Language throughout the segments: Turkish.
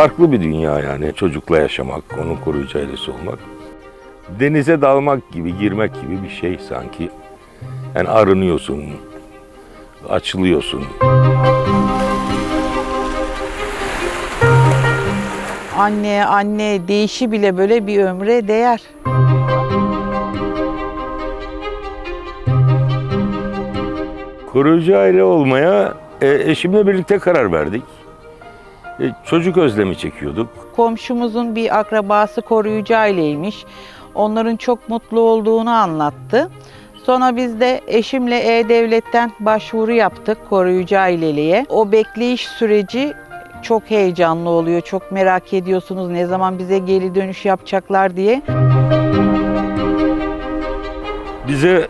farklı bir dünya yani çocukla yaşamak, onun koruyucu ailesi olmak. Denize dalmak gibi, girmek gibi bir şey sanki. Yani arınıyorsun, açılıyorsun. Anne anne değişi bile böyle bir ömre değer. Koruyucu aile olmaya e, eşimle birlikte karar verdik. E, çocuk özlemi çekiyorduk. Komşumuzun bir akrabası koruyucu aileymiş. Onların çok mutlu olduğunu anlattı. Sonra biz de eşimle E-Devlet'ten başvuru yaptık koruyucu aileliğe. O bekleyiş süreci çok heyecanlı oluyor. Çok merak ediyorsunuz ne zaman bize geri dönüş yapacaklar diye. Bize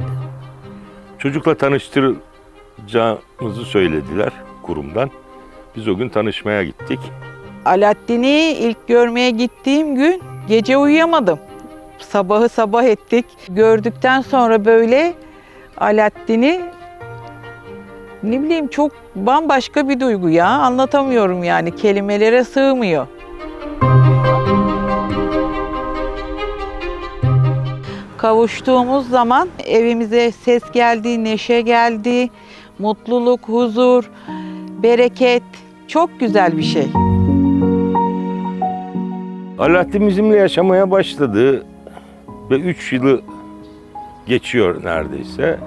çocukla tanıştıracağımızı söylediler kurumdan. Biz o gün tanışmaya gittik. Alaaddin'i ilk görmeye gittiğim gün gece uyuyamadım. Sabahı sabah ettik. Gördükten sonra böyle Alaaddin'i ne bileyim çok bambaşka bir duygu ya. Anlatamıyorum yani kelimelere sığmıyor. Kavuştuğumuz zaman evimize ses geldi, neşe geldi, mutluluk, huzur, bereket. Çok güzel bir şey. Alaaddin bizimle yaşamaya başladı ve 3 yılı geçiyor neredeyse.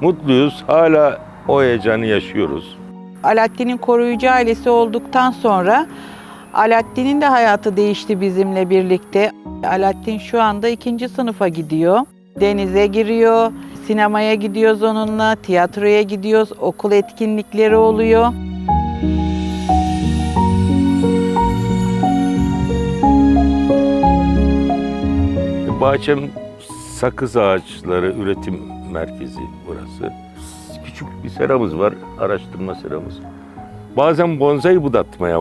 Mutluyuz, hala o heyecanı yaşıyoruz. Alaaddin'in koruyucu ailesi olduktan sonra Alaaddin'in de hayatı değişti bizimle birlikte. Alaaddin şu anda ikinci sınıfa gidiyor. Denize giriyor, sinemaya gidiyoruz onunla, tiyatroya gidiyoruz, okul etkinlikleri oluyor. Bahçem sakız ağaçları üretim merkezi burası. Küçük bir seramız var, araştırma seramız. Bazen bonsai budatmaya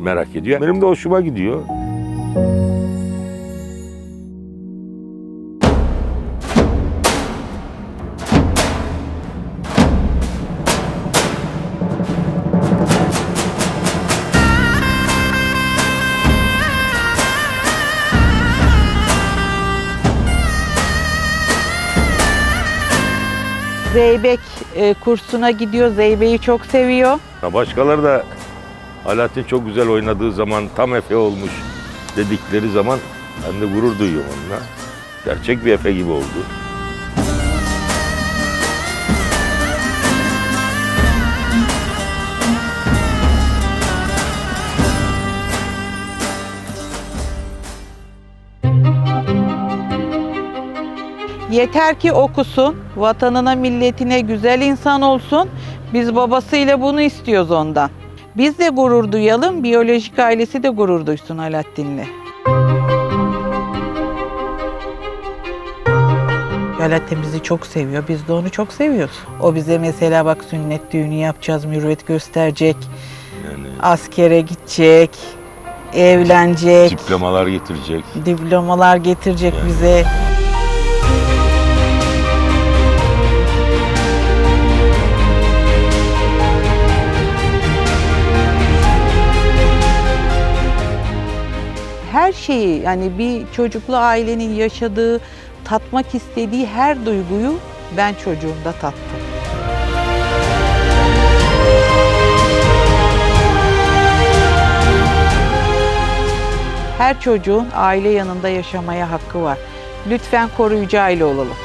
merak ediyor. Benim de hoşuma gidiyor. Zeybek e, kursuna gidiyor, Zeybe'yi çok seviyor. Ha, Başkaları da Alaaddin çok güzel oynadığı zaman tam Efe olmuş dedikleri zaman ben de gurur duyuyorum onunla. Gerçek bir Efe gibi oldu. Yeter ki okusun, vatanına, milletine güzel insan olsun. Biz babasıyla bunu istiyoruz ondan. Biz de gurur duyalım, biyolojik ailesi de gurur duysun Alaaddin'le. Alaaddin bizi çok seviyor, biz de onu çok seviyoruz. O bize mesela bak sünnet düğünü yapacağız, mürüvvet gösterecek, Yani askere gidecek, evlenecek, diplomalar getirecek. diplomalar getirecek Yani. bize. Her şeyi yani bir çocuklu ailenin yaşadığı, tatmak istediği her duyguyu ben çocuğumda tattım. Her çocuğun aile yanında yaşamaya hakkı var. Lütfen koruyucu aile olalım.